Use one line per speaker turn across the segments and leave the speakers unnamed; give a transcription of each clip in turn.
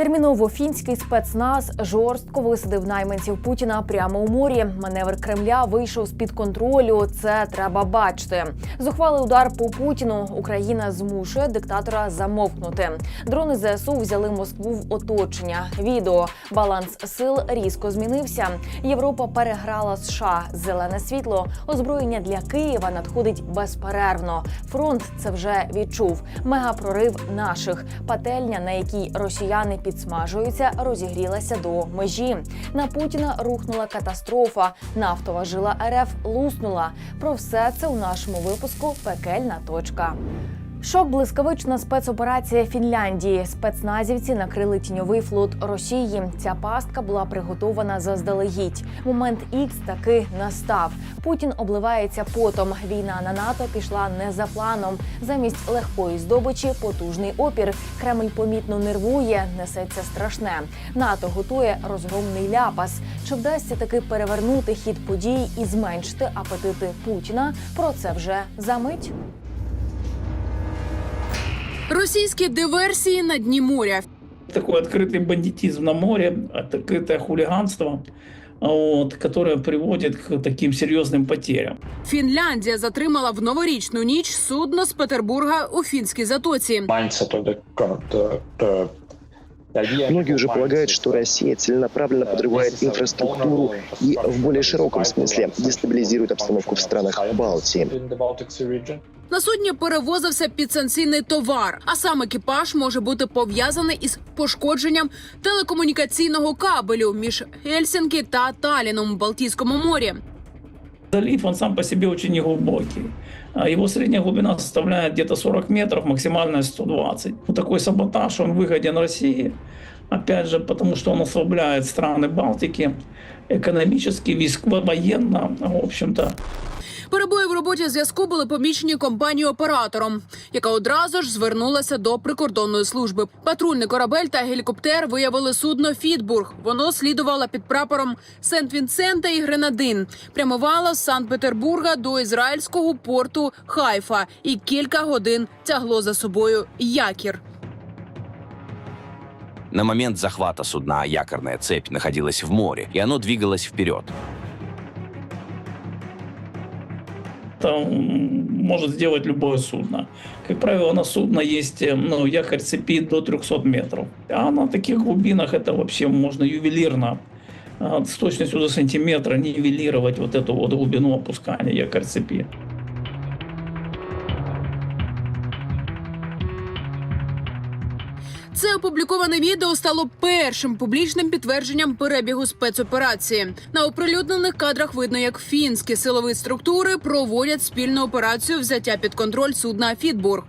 Терміново фінський спецназ жорстко висадив найманців Путіна прямо у морі. Маневр Кремля вийшов з під контролю. Це треба бачити. Зухвалий удар по Путіну. Україна змушує диктатора замовкнути. Дрони ЗСУ взяли Москву в оточення. Відео баланс сил різко змінився. Європа переграла США. Зелене світло. Озброєння для Києва надходить безперервно. Фронт це вже відчув. Мегапрорив наших. Пательня, на якій росіяни підсмажуються, розігрілася до межі. На Путіна рухнула катастрофа. Нафтова жила РФ луснула. Про все це у нашому випуску Пекельна точка. Шок блискавична спецоперація Фінляндії. Спецназівці накрили тіньовий флот Росії. Ця пастка була приготована заздалегідь. Момент ікс таки настав. Путін обливається потом. Війна на НАТО пішла не за планом. Замість легкої здобичі потужний опір. Кремль помітно нервує, несеться страшне. НАТО готує розгромний ляпас. Чи вдасться таки перевернути хід подій і зменшити апетити Путіна? Про це вже за мить.
Російські диверсії на дні моря.
такой открытый бандитизм на море, открытое хулиганство, вот, которое приводит к таким серьезным потерям.
Фінляндія затримала в новорічну ніч судно з Петербурга у фінській затоці.
mindset of the current uh, the the idea
Многие уже
mindset
полагают, что
of,
Россия целенаправленно
uh,
подрывает
this is a
инфраструктуру
vulnerable
и в более
infrastructure
широком
survival
смысле
of
дестабилизирует обстановку в странах Балтии.
in the Baltic Sea region.
На судні перевозився підсанкційний товар, а сам екіпаж може бути пов'язаний із пошкодженням телекомунікаційного кабелю між Гельсінкі та Таліном у Балтійському морі.
Залив, он сам по себе очень неглубокий. А Его средняя глубина составляет где-то 40 метров, максимальная 120. Вот такой саботаж, он выгоден России. Опять же, потому что он ослабляет страны Балтики экономически, військово, военно, в общем-то.
Перебої в роботі зв'язку були помічені компанією оператором, яка одразу ж звернулася до прикордонної служби. Патрульний корабель та гелікоптер виявили судно Фітбург. Воно слідувало під прапором Сент-Вінсента і Гренадин. Прямувало з Санкт-Петербурга до ізраїльського порту Хайфа і кілька годин тягло за собою якір.
На момент захвата судна якорная цепь находилась в море, и оно двигалось вперед.
Это м, может сделать любое судно. Как правило, на судно есть э, ну, якорь цепи до 300 метров. А на таких глубинах это вообще можно ювелирно а, с точностью до сантиметра нивелировать вот эту вот глубину опускания якорь цепи.
Опубліковане відео стало першим публічним підтвердженням перебігу спецоперації. На оприлюднених кадрах видно, як фінські силові структури проводять спільну операцію взяття під контроль судна Фітбург.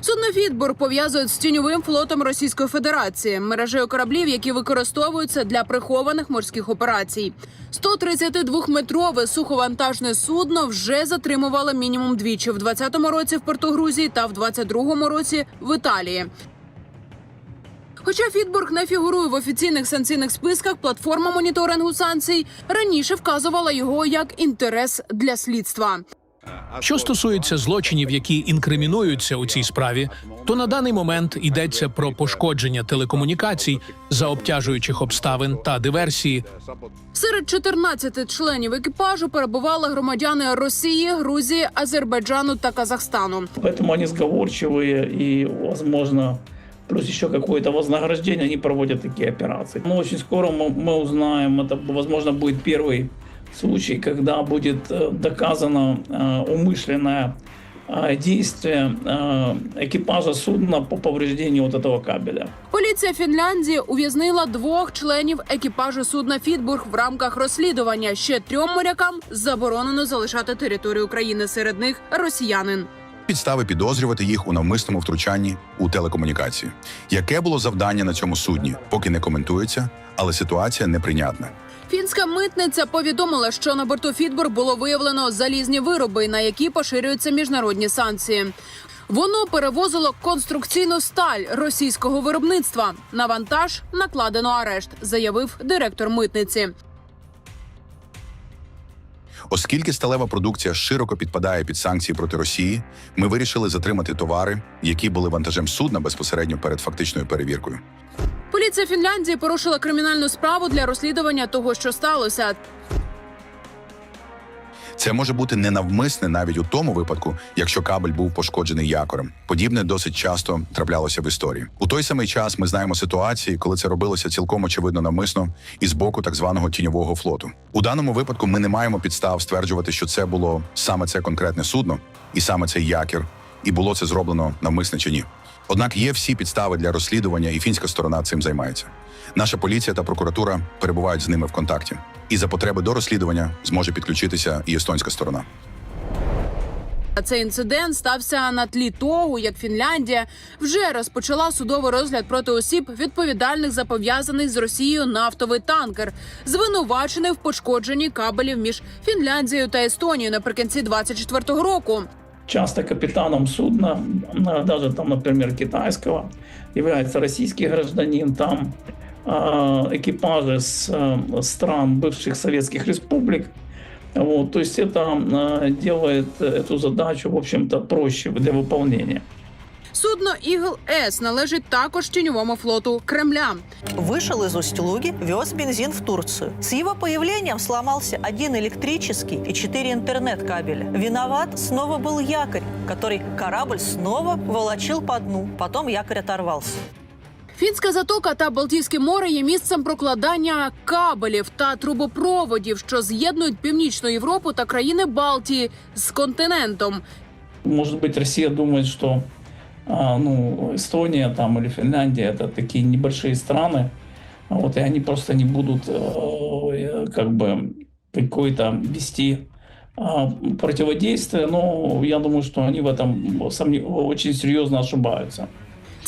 Судно Фітбург пов'язують з тіньовим флотом Російської Федерації, мережею кораблів, які використовуються для прихованих морських операцій. 132-метрове суховантажне судно вже затримувало мінімум двічі в 20-му році в порту Грузії та в 22-му році в Італії. Хоча Фітбург не фігурує в офіційних санкційних списках, платформа моніторингу санкцій раніше вказувала його як інтерес для слідства.
Що стосується злочинів, які інкримінуються у цій справі, то на даний момент йдеться про пошкодження телекомунікацій за обтяжуючих обставин та диверсії,
Серед 14 членів екіпажу перебували громадяни Росії, Грузії, Азербайджану та Казахстану.
Поэтому они сговорчивые и, возможно, плюс еще какое-то вознаграждение, они проводят такие операции. Но очень скоро мы, мы узнаем, это, возможно, будет первый случай, когда будет э, доказано э, умышленное э, действие э, экипажа судна по повреждению вот этого кабеля.
Поліція Фінляндії ув'язнила двох членів екіпажу судна Фітбург в рамках розслідування. Ще трьом морякам заборонено залишати територію України. Серед них росіянин.
Підстави підозрювати їх у навмисному втручанні у телекомунікації. Яке було завдання на цьому судні, поки не коментується, але ситуація неприйнятна.
Фінська митниця повідомила, що на борту Фітбург було виявлено залізні вироби, на які поширюються міжнародні санкції. Воно перевозило конструкційну сталь російського виробництва. На вантаж накладено арешт, заявив директор митниці.
Оскільки сталева продукція широко підпадає під санкції проти Росії, ми вирішили затримати товари, які були вантажем судна безпосередньо перед фактичною перевіркою.
Поліція Фінляндії порушила кримінальну справу для розслідування того, що сталося.
Це може бути ненавмисне навіть у тому випадку, якщо кабель був пошкоджений якорем. Подібне досить часто траплялося в історії. У той самий час ми знаємо ситуації, коли це робилося цілком очевидно навмисно і з боку так званого тіньового флоту. У даному випадку ми не маємо підстав стверджувати, що це було саме це конкретне судно, і саме цей якір, і було це зроблено навмисне чи ні. Однак є всі підстави для розслідування, і фінська сторона цим займається. Наша поліція та прокуратура перебувають з ними в контакті, і за потреби до розслідування зможе підключитися і естонська сторона.
Цей інцидент стався на тлі того, як Фінляндія вже розпочала судовий розгляд проти осіб, відповідальних за пов'язаний з Росією нафтовий танкер, звинувачений в пошкодженні кабелів між Фінляндією та Естонією наприкінці 24-го року
Часто капитаном судна, а, даже там, например, китайского, является российский гражданин. Там а, экипажи с а, стран бывших советских республик. Вот, то есть это а, делает эту задачу, в общем-то, проще для выполнения.
Судно Ігл С належить також тіньовому флоту Кремля.
Вышел из Усть-Луги, вез бензин в Турцию. С его появлением сломался один электрический и четыре интернет-кабеля. Виноват снова был якорь, который корабль снова волочил по дну. Потом якорь оторвался.
Фінська затока та Балтійське море є місцем прокладання кабелів та трубопроводів, що з'єднують північну Європу та країни Балтії з континентом.
Может быть, Россия думает, что а, ну, Эстония там, или Финляндия это такие небольшие страны, а вот, и они просто не будут э, как бы какое-то вести а, противодействие. Но я думаю, что они в этом сомне- очень серьезно ошибаются.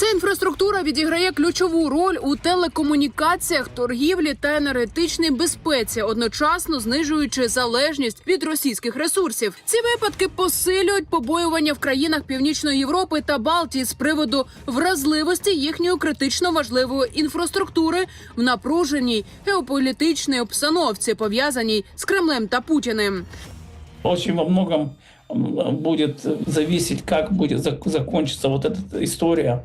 Ця інфраструктура відіграє ключову роль у телекомунікаціях, торгівлі та енергетичній безпеці, одночасно знижуючи залежність від російських ресурсів. Ці випадки посилюють побоювання в країнах Північної Європи та Балтії з приводу вразливості їхньої критично важливої інфраструктури в напруженій геополітичній обстановці, пов'язаній з Кремлем та Путіним.
Очень во многом будет зависеть, как будет закончиться вот эта история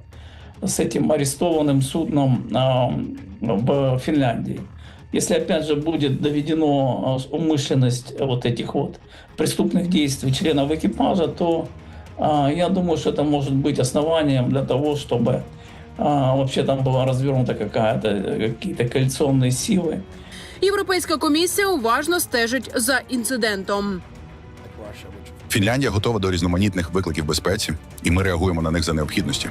с этим арестованным судном а, в Финляндии. Если опять же будет доведено а, умышленность вот этих вот преступных действий членов экипажа, то а, я думаю, что это может быть основанием для того, чтобы а, вообще там была развернута какая-то какие-то коалиционные силы,
Європейська комісія уважно стежить за інцидентом.
Фінляндія готова до різноманітних викликів безпеці, і ми реагуємо на них за необхідності.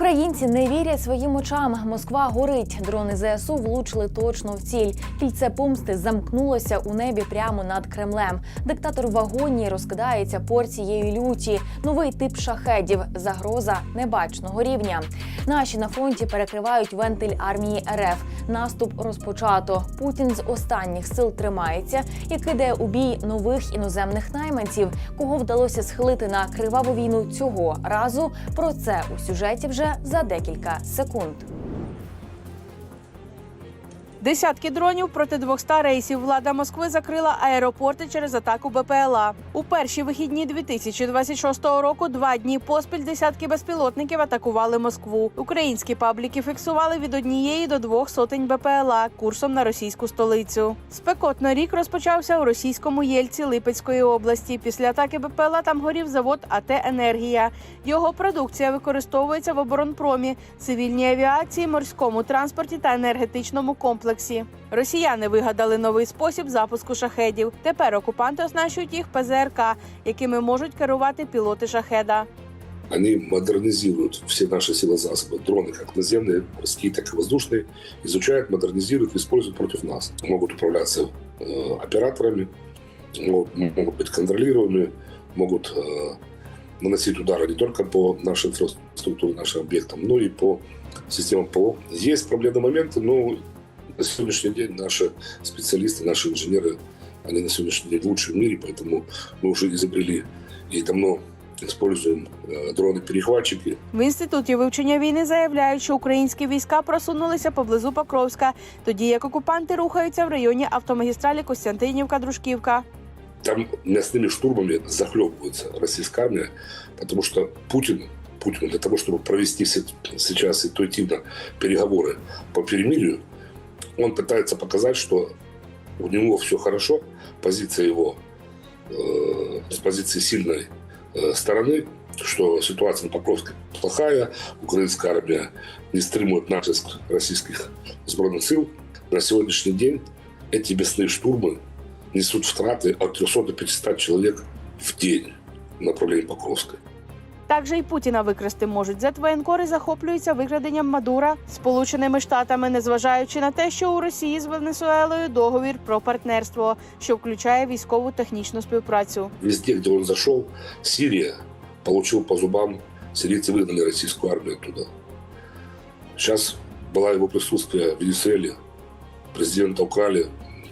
Українці не вірять своїм очам. Москва горить. Дрони ЗСУ влучили точно в ціль. Кільце помсти замкнулося у небі прямо над Кремлем. Диктатор в вагоні розкидається порцією люті. Новий тип шахедів. Загроза небачного рівня. Наші на фронті перекривають вентиль армії РФ. Наступ розпочато. Путін з останніх сил тримається і кидає у бій нових іноземних найманців. Кого вдалося схилити на криваву війну цього разу? Про це у сюжеті вже за декілька секунд.
Десятки дронів проти 200 рейсів. Влада Москви закрила аеропорти через атаку БПЛА. У перші вихідні 2026 року два дні поспіль десятки безпілотників атакували Москву. Українські пабліки фіксували від однієї до двох сотень БПЛА курсом на російську столицю. Спекотно рік розпочався у російському Єльці Липецької області. Після атаки БПЛА там горів завод АТ Енергія. Його продукція використовується в оборонпромі, цивільній авіації, морському транспорті та енергетичному комплексі Росіяни вигадали новий спосіб запуску шахедів. Тепер окупанти оснащують їх ПЗРК, якими можуть керувати пілоти шахеда.
Они модернизируют все наши силы засобы, дроны как наземные, морские, так и воздушные, изучают, модернизируют, используют против нас. Могут управляться э, операторами, могут, могут быть контролируемы, могут э, наносить удары не только по нашей инфраструктуре, нашим объектам, но и по системам ПО. Есть проблемные моменты, но на сегодняшний день наши специалисты, наши инженеры, они на сегодняшний день лучшие в мире, поэтому мы уже изобрели и давно используем э, дроны-перехватчики.
В інституті вивчення війни заявляють, що українські війська просунулися поблизу Покровська, тоді як окупанти рухаються в районі автомагістралі Костянтинівка-Дружківка.
там мясными штурмами захлебывается российская армия, потому что Путин, Путин для того, чтобы провести се- сейчас интуитивно переговоры по перемирию, он пытается показать, что у него все хорошо, позиция его э, с позиции сильной э, стороны, что ситуация на Покровской плохая, украинская армия не стримует натиск российских сбройных сил. На сегодняшний день эти мясные штурмы несут втраты от 300 до 500 человек в день в направлении Покровской.
Також і Путіна викрасти можуть. Зетвоєнкори захоплюються викраденням Мадура Сполученими Штатами, незважаючи на те, що у Росії з Венесуелою договір про партнерство, що включає військову технічну співпрацю.
Везде, где он зашел, Сирия получил по зубам, сирийцы выгнали российскую армию оттуда. Сейчас было его присутствие в Венесуэле, президента украли,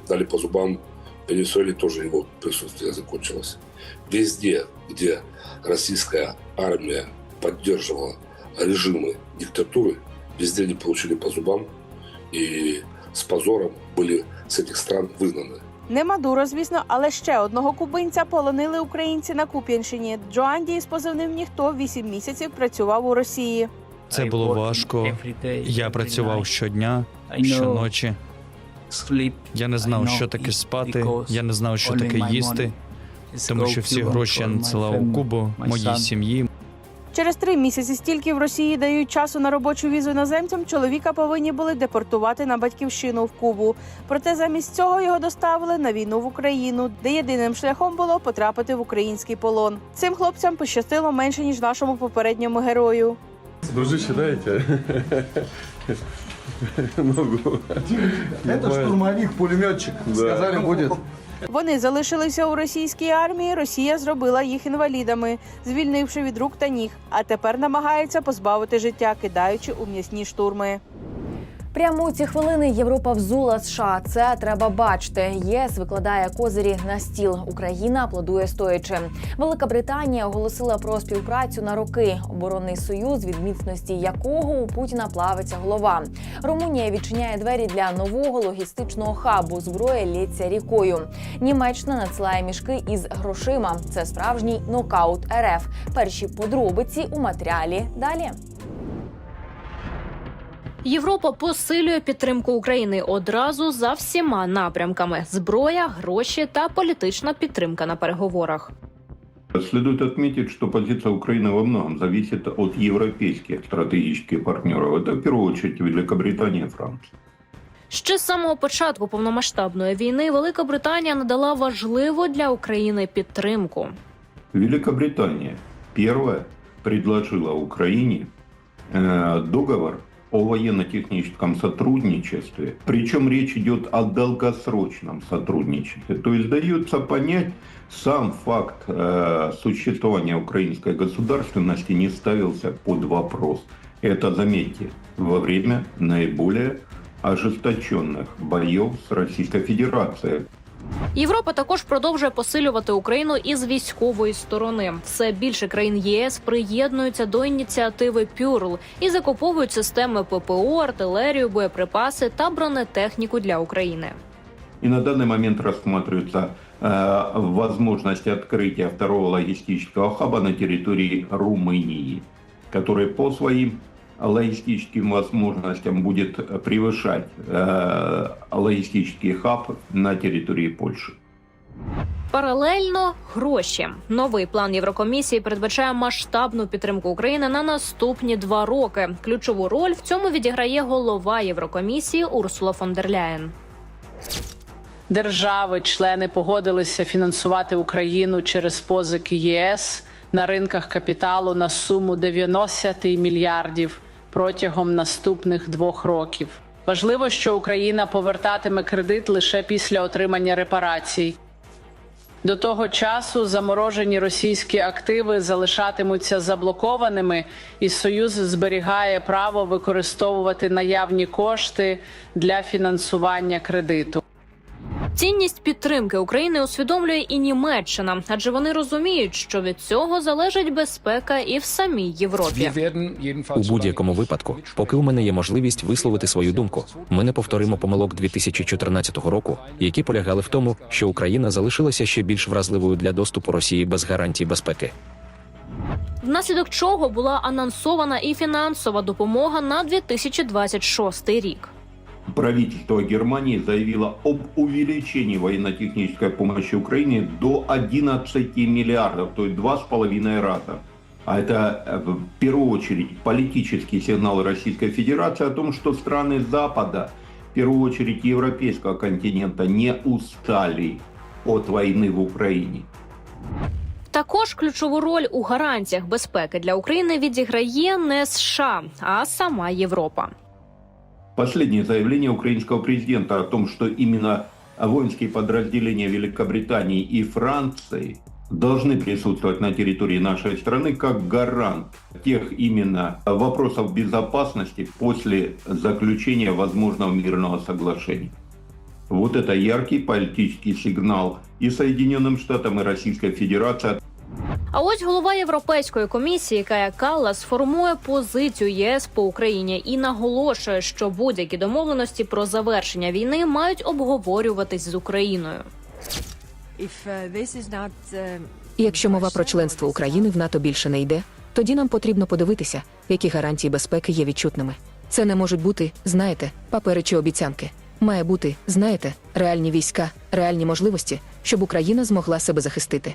дали по зубам, в Венесуэле тоже его присутствие закончилось. Везде, где российская армия поддерживала режимы диктатуры, везде они получили по зубам и с позором были с этих стран выгнаны.
Не Мадуро, звісно, але ще одного кубинця полонили українці на Куп'янщині. Джоанді з позивним ніхто 8 місяців працював у Росії.
Це було важко. Я працював щодня, щоночі. Я не знав, що таке спати. Я не знав, що таке їсти, тому що всі гроші я надсилав у Кубу, моїй сім'ї.
Через три місяці, стільки в Росії дають часу на робочу візу іноземцям, чоловіка повинні були депортувати на батьківщину в Кубу. Проте замість цього його доставили на війну в Україну, де єдиним шляхом було потрапити в український полон. Цим хлопцям пощастило менше ніж нашому попередньому герою.
Дружище, дайте. Ногу. Это штурмовик, пулеметчик. Сказали, будет.
Вони залишилися у російській армії. Росія зробила їх інвалідами, звільнивши від рук та ніг. А тепер намагається позбавити життя, кидаючи у м'ясні штурми.
Прямо у ці хвилини Європа взула США. Це треба бачити. ЄС викладає козирі на стіл. Україна аплодує стоячи. Велика Британія оголосила про співпрацю на роки. Оборонний союз, від міцності якого у Путіна плавиться голова. Румунія відчиняє двері для нового логістичного хабу. Зброя лється рікою. Німеччина надсилає мішки із грошима. Це справжній нокаут РФ. Перші подробиці у матеріалі далі.
Європа посилює підтримку України одразу за всіма напрямками: зброя, гроші та політична підтримка на переговорах.
Следует отметить, что позиция Украины во многом зависит от европейских стратегических партнеров. Это в первую очередь Великобритания и Франция.
Ще з самого початку повномасштабної війни Велика Британія надала важливу для України підтримку.
Великобритания первая предложила Украине э, договор о военно-техническом сотрудничестве. Причем речь идет о долгосрочном сотрудничестве. То есть дается понять, сам факт э, существования украинской государственности не ставился под вопрос. Это, заметьте, во время наиболее ожесточенных боев с Российской Федерацией.
Європа також продовжує посилювати Україну із військової сторони. Все більше країн ЄС приєднуються до ініціативи Пюрл і закуповують системи ППО, артилерію, боєприпаси та бронетехніку для України.
И на данный момент рассматривается э, возможность открытия второго логистического хаба на территории Румынии, который по своим логистическим возможностям будет превышать э, логистический хаб на территории Польши.
Паралельно гроші. Новий план Єврокомісії передбачає масштабну підтримку України на наступні два роки. Ключову роль в цьому відіграє голова Єврокомісії Урсула фон дер Ляєн.
Держави-члени погодилися фінансувати Україну через позики ЄС на ринках капіталу на суму 90 мільярдів протягом наступних двох років. Важливо, що Україна повертатиме кредит лише після отримання репарацій. До того часу заморожені російські активи залишатимуться заблокованими, і Союз зберігає право використовувати наявні кошти для фінансування кредиту.
Цінність підтримки України усвідомлює і Німеччина, адже вони розуміють, що від цього залежить безпека і в самій Європі.
У будь-якому випадку, поки у мене є можливість висловити свою думку, ми не повторимо помилок 2014 року, які полягали в тому, що Україна залишилася ще більш вразливою для доступу Росії без гарантій безпеки.
Внаслідок чого була анонсована і фінансова допомога на 2026 рік
Правительство Германии заявило об увеличении военно-технической помощи Украине до 11 миллиардов, то есть два с половиной раза. А это э, в первую очередь политический сигнал Российской Федерации о том, что страны Запада, в первую очередь европейского континента, не устали от войны в Украине.
Також ключову роль у гарантіях безпеки для України відіграє не США, а сама Європа.
Последнее заявление украинского президента о том, что именно воинские подразделения Великобритании и Франции должны присутствовать на территории нашей страны как гарант тех именно вопросов безопасности после заключения возможного мирного соглашения. Вот это яркий политический сигнал и Соединенным Штатам, и Российской Федерации
А ось голова Європейської комісії Кая Каллас формує позицію єС по Україні і наголошує, що будь-які домовленості про завершення війни мають обговорюватись з Україною.
Якщо мова про членство України в НАТО більше не йде, тоді нам потрібно подивитися, які гарантії безпеки є відчутними. Це не можуть бути, знаєте, папери чи обіцянки. Має бути, знаєте, реальні війська, реальні можливості, щоб Україна змогла себе захистити.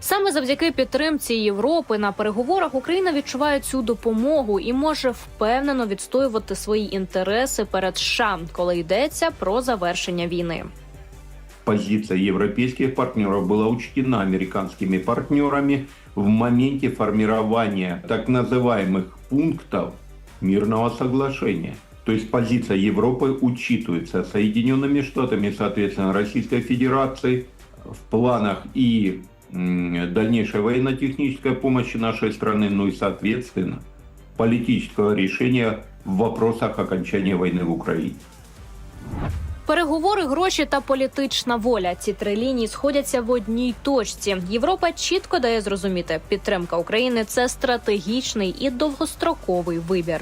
Саме завдяки підтримці Європи на переговорах Україна відчуває цю допомогу і може впевнено відстоювати свої інтереси перед США, коли йдеться про завершення війни.
позиция европейских партнеров была учтена американскими партнерами в моменте формирования так называемых пунктов мирного соглашения. То есть позиция Европы учитывается Соединенными Штатами, соответственно, Российской Федерацией в планах и м, дальнейшей военно-технической помощи нашей страны, ну и, соответственно, политического решения в вопросах окончания войны в Украине.
Переговори, гроші та політична воля. Ці три лінії сходяться в одній точці. Європа чітко дає зрозуміти, підтримка України це стратегічний і довгостроковий вибір.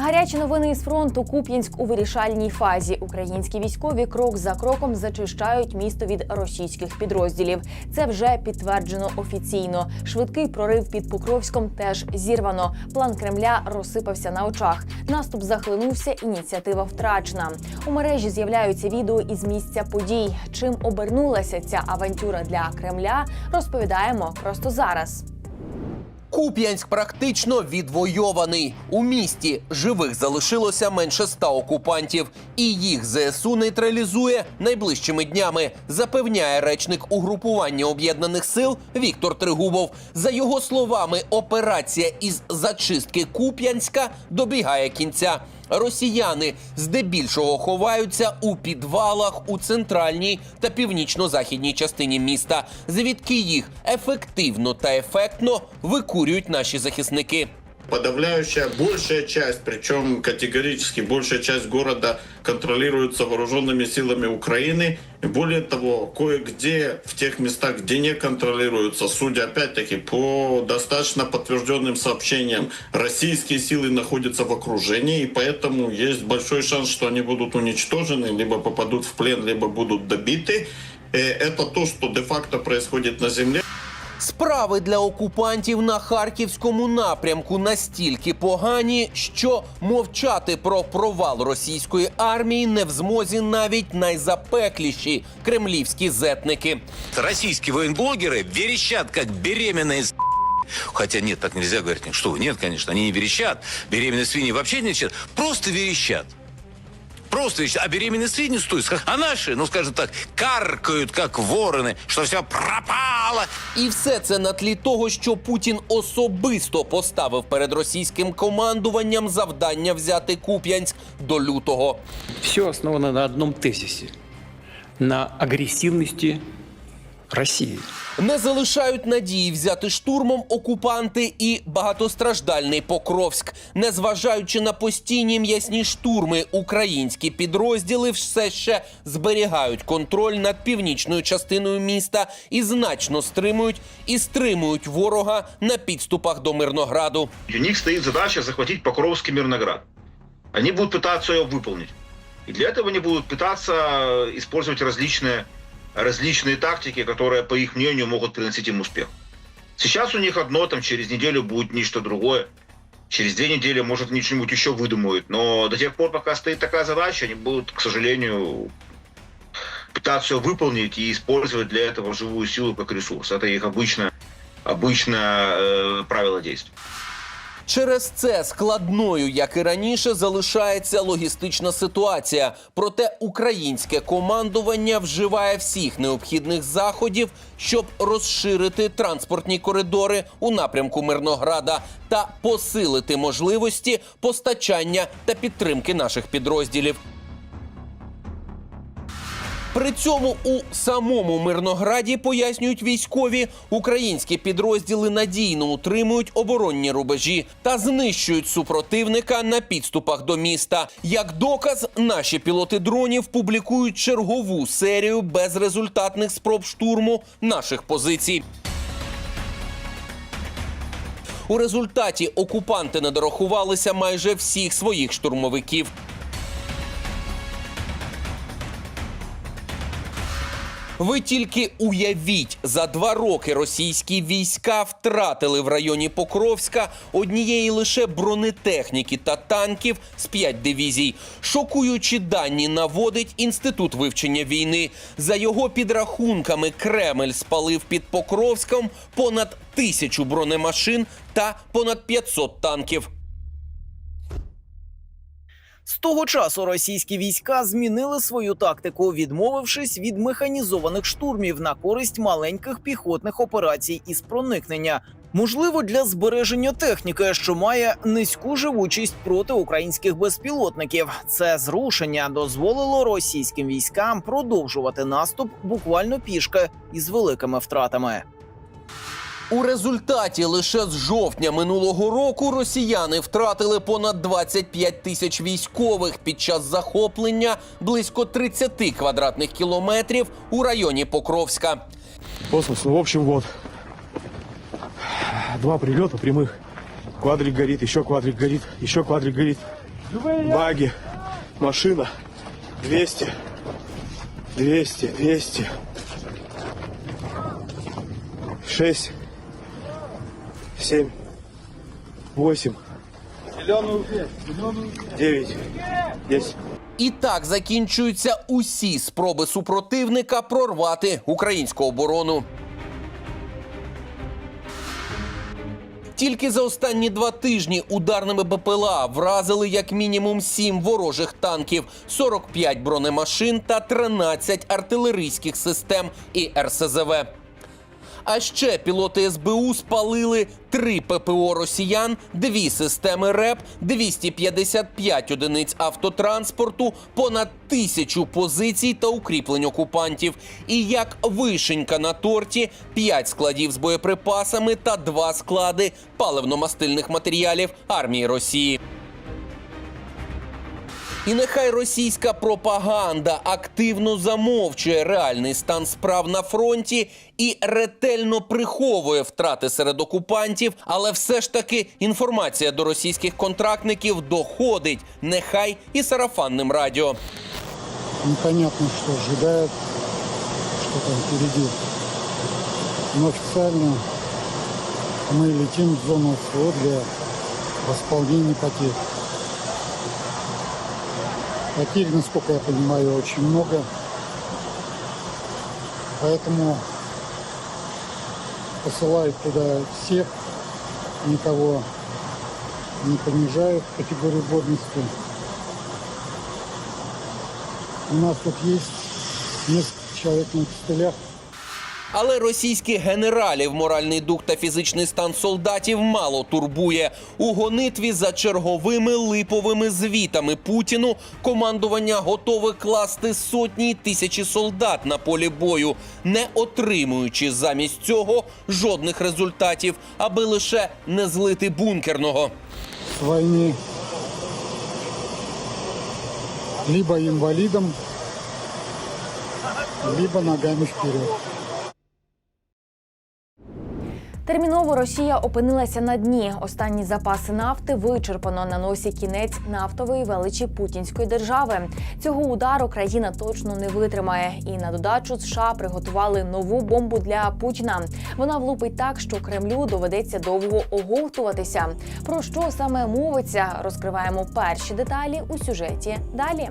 Гарячі новини із фронту Куп'янськ у вирішальній фазі. Українські військові крок за кроком зачищають місто від російських підрозділів. Це вже підтверджено офіційно. Швидкий прорив під Покровськом теж зірвано. План Кремля розсипався на очах. Наступ захлинувся, ініціатива втрачена. У мережі з'являються відео із місця подій. Чим обернулася ця авантюра для Кремля, розповідаємо просто зараз.
Куп'янськ практично відвойований. У місті живих залишилося менше ста окупантів, і їх ЗСУ нейтралізує найближчими днями. Запевняє речник угрупування об'єднаних сил Віктор Тригубов. За його словами, операція із зачистки Куп'янська добігає кінця. Росіяни здебільшого ховаються у підвалах у центральній та північно-західній частині міста, звідки їх ефективно та ефектно викурюють наші захисники.
Подавляющая большая часть, причем категорически большая часть города контролируется вооруженными силами Украины. И более того, кое-где в тех местах, где не контролируются, судя опять-таки по достаточно подтвержденным сообщениям, российские силы находятся в окружении, и поэтому есть большой шанс, что они будут уничтожены, либо попадут в плен, либо будут добиты. Э, Это то, что де-факто происходит на земле.
Справи для окупантів на харківському напрямку настільки погані, що мовчати про провал російської армії не в змозі навіть найзапекліші кремлівські зетники.
Российские военблогеры верещат, как беременные с***. Хотя нет, так нельзя говорить. Что вы, нет, конечно, они не верещат. Беременные свиньи вообще не верещат. Просто верещат. Просто верещат. А беременные средние стоят. А наши, ну скажем так, каркают, как ворони, что все пропало.
І все це на тлі того, що Путін особисто поставив перед російським командуванням завдання взяти Куп'янськ до лютого.
Все основано на одному тезисі. – на агрессивности России.
Не залишають надії взяти штурмом окупанти і багатостраждальний Покровськ. Незважаючи на постійні м'ясні штурми, українські підрозділи все ще зберігають контроль над північною частиною міста і значно стримують і стримують ворога на підступах до Мирнограду.
У них стоит задача захватить Покровский Мирноград. Они будут пытаться ее выполнить. И для этого они будут пытаться использовать различные, различные тактики, которые, по их мнению, могут приносить им успех. Сейчас у них одно, там через неделю будет нечто другое. Через две недели, может, они что-нибудь еще выдумают. Но до тех пор, пока стоит такая задача, они будут, к сожалению, пытаться ее выполнить и использовать для этого живую силу как ресурс. Это их обычное, обычное э, правило действий.
Через це складною, як і раніше, залишається логістична ситуація. Проте українське командування вживає всіх необхідних заходів, щоб розширити транспортні коридори у напрямку Мирнограда та посилити можливості постачання та підтримки наших підрозділів. При цьому у самому Мирнограді пояснюють військові, українські підрозділи надійно утримують оборонні рубежі та знищують супротивника на підступах до міста. Як доказ, наші пілоти дронів публікують чергову серію безрезультатних спроб штурму наших позицій. У результаті окупанти не дорахувалися майже всіх своїх штурмовиків. Ви тільки уявіть, за два роки російські війська втратили в районі Покровська однієї лише бронетехніки та танків з п'ять дивізій. Шокуючі дані наводить інститут вивчення війни. За його підрахунками, Кремль спалив під Покровськом понад тисячу бронемашин та понад 500 танків.
З того часу російські війська змінили свою тактику, відмовившись від механізованих штурмів на користь маленьких піхотних операцій із проникнення. Можливо, для збереження техніки, що має низьку живучість проти українських безпілотників. Це зрушення дозволило російським військам продовжувати наступ буквально пішки із великими втратами.
У результаті лише з жовтня минулого року росіяни втратили понад 25 тисяч військових під час захоплення близько 30 квадратних кілометрів у районі Покровська.
Космос, ну, в общем, вот. Два прилета прямых. Квадрик горит, еще квадрик горит, еще квадрик горит. Баги, машина. 200, 200, 200. 6, 7, 8, 9, 10.
І так закінчуються усі спроби супротивника прорвати українську оборону. Тільки за останні два тижні ударними БПЛА вразили як мінімум сім ворожих танків, 45 бронемашин та 13 артилерійських систем і РСЗВ. А ще пілоти СБУ спалили три ППО росіян, дві системи РЕП, 255 одиниць автотранспорту, понад тисячу позицій та укріплень окупантів. І як вишенька на торті, п'ять складів з боєприпасами та два склади паливно-мастильних матеріалів армії Росії. І нехай російська пропаганда активно замовчує реальний стан справ на фронті і ретельно приховує втрати серед окупантів, але все ж таки інформація до російських контрактників доходить, нехай і сарафанним радіо.
Непонятно, что ожидает, что там впереди. Но официально мы летим в зону СВО для восполнения потерь. Потерь, насколько я понимаю, очень много. Поэтому посылают туда всех, никого не понижают категорию годности. У нас тут есть несколько человек на костылях.
Але російських генералів моральний дух та фізичний стан солдатів мало турбує. У гонитві за черговими липовими звітами Путіну командування готове класти сотні тисячі солдат на полі бою, не отримуючи замість цього жодних результатів, аби лише не злити бункерного.
С войны либо инвалидом, либо ногами вперед.
Терміново Росія опинилася на дні. Останні запаси нафти вичерпано на носі кінець нафтової величі путінської держави. Цього удару країна точно не витримає. І на додачу США приготували нову бомбу для Путіна. Вона влупить так, що Кремлю доведеться довго оговтуватися. Про що саме мовиться? Розкриваємо перші деталі у сюжеті. Далі.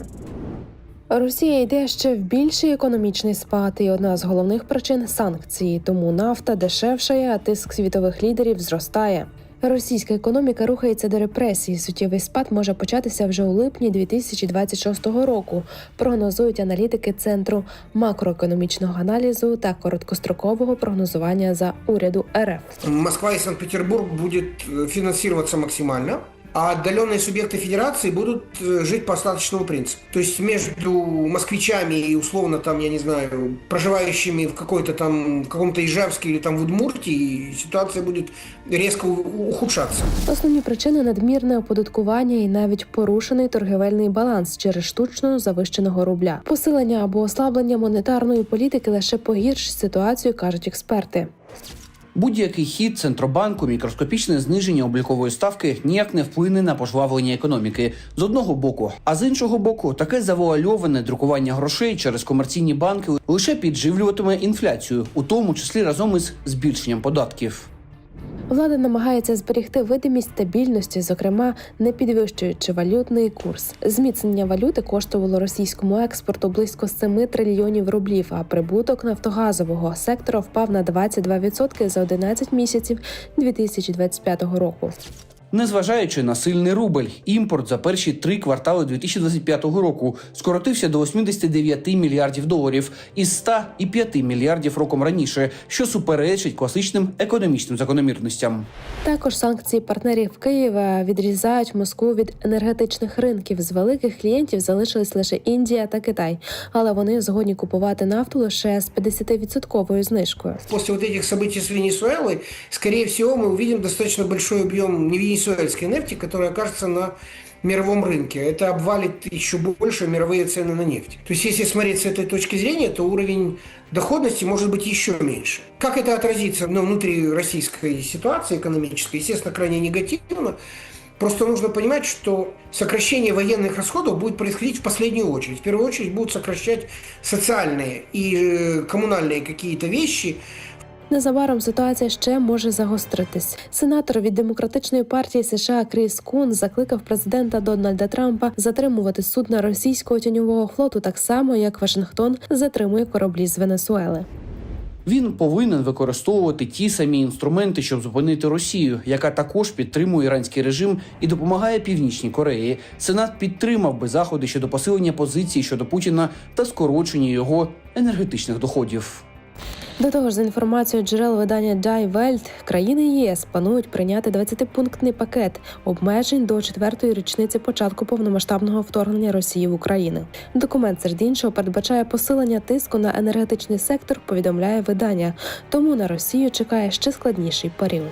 Росія йде ще в більший економічний спад, і одна з головних причин санкції. Тому нафта дешевшає, а тиск світових лідерів зростає. Російська економіка рухається до репресій. Суттєвий спад може початися вже у липні 2026 року. Прогнозують аналітики центру макроекономічного аналізу та короткострокового прогнозування за уряду РФ.
Москва и Санкт-Петербург будет э, финансироваться максимально, а отдаленные субъекты федерации будут э, жить по остаточному принципу. То есть между москвичами и условно там, я не знаю, проживающими в какой-то там, в каком-то Ижевске или там в Удмуртии ситуация будет резко у- ухудшаться.
Основні причини надмірне оподаткування і навіть порушений торгівельний баланс через штучно завищеного рубля. Посилення або ослаблення монетарної політики лише погіршить ситуацію, кажуть експерти.
Будь-який хід центробанку, мікроскопічне зниження облікової ставки ніяк не вплине на пожвавлення економіки з одного боку, а з іншого боку, таке завуальоване друкування грошей через комерційні банки лише підживлюватиме інфляцію, у тому числі разом із збільшенням податків.
Влада намагається зберігти видимість стабільності, зокрема не підвищуючи валютний курс. Зміцнення валюти коштувало російському експорту близько 7 трильйонів рублів. А прибуток нафтогазового сектора впав на 22% за 11 місяців 2025 року.
Незважаючи на сильний рубль, імпорт за перші три квартали 2025 року скоротився до 89 мільярдів доларів із 105 мільярдів роком раніше, що суперечить класичним економічним закономірностям.
Також санкції партнерів Києва відрізають Москву від енергетичних ринків. З великих клієнтів залишились лише Індія та Китай, але вони згодні купувати нафту лише з 50% знижкою.
После вот этих событий с Венесуэлой, скорее всего, мы увидим достаточно большой объем невенесуэльской нефти, которая окажется на мировом рынке. Это обвалит еще больше мировые цены на нефть. То есть, если смотреть с этой точки зрения, то уровень доходности может быть еще меньше. Как это отразится на внутрироссийской ситуации экономической? Естественно, крайне негативно. Просто нужно понимать, что сокращение военных расходов будет происходить в последнюю очередь. В первую очередь будут сокращать социальные и э, коммунальные какие-то вещи,
Незабаром ситуація ще може загостритись. Сенатор від демократичної партії США Кріс Кун закликав президента Дональда Трампа затримувати судна російського тіньового флоту так само, як Вашингтон затримує кораблі з Венесуели.
Він повинен використовувати ті самі інструменти, щоб зупинити Росію, яка також підтримує іранський режим і допомагає Північній Кореї. Сенат підтримав би заходи щодо посилення позиції щодо Путіна та скорочення його енергетичних доходів.
До того ж, за інформацією джерел видання Die Welt, країни ЄС планують прийняти 20-пунктний пакет обмежень до четвертої річниці початку повномасштабного вторгнення Росії в Україну. Документ серед іншого передбачає посилення тиску на енергетичний сектор. Повідомляє видання. Тому на Росію чекає ще складніший період.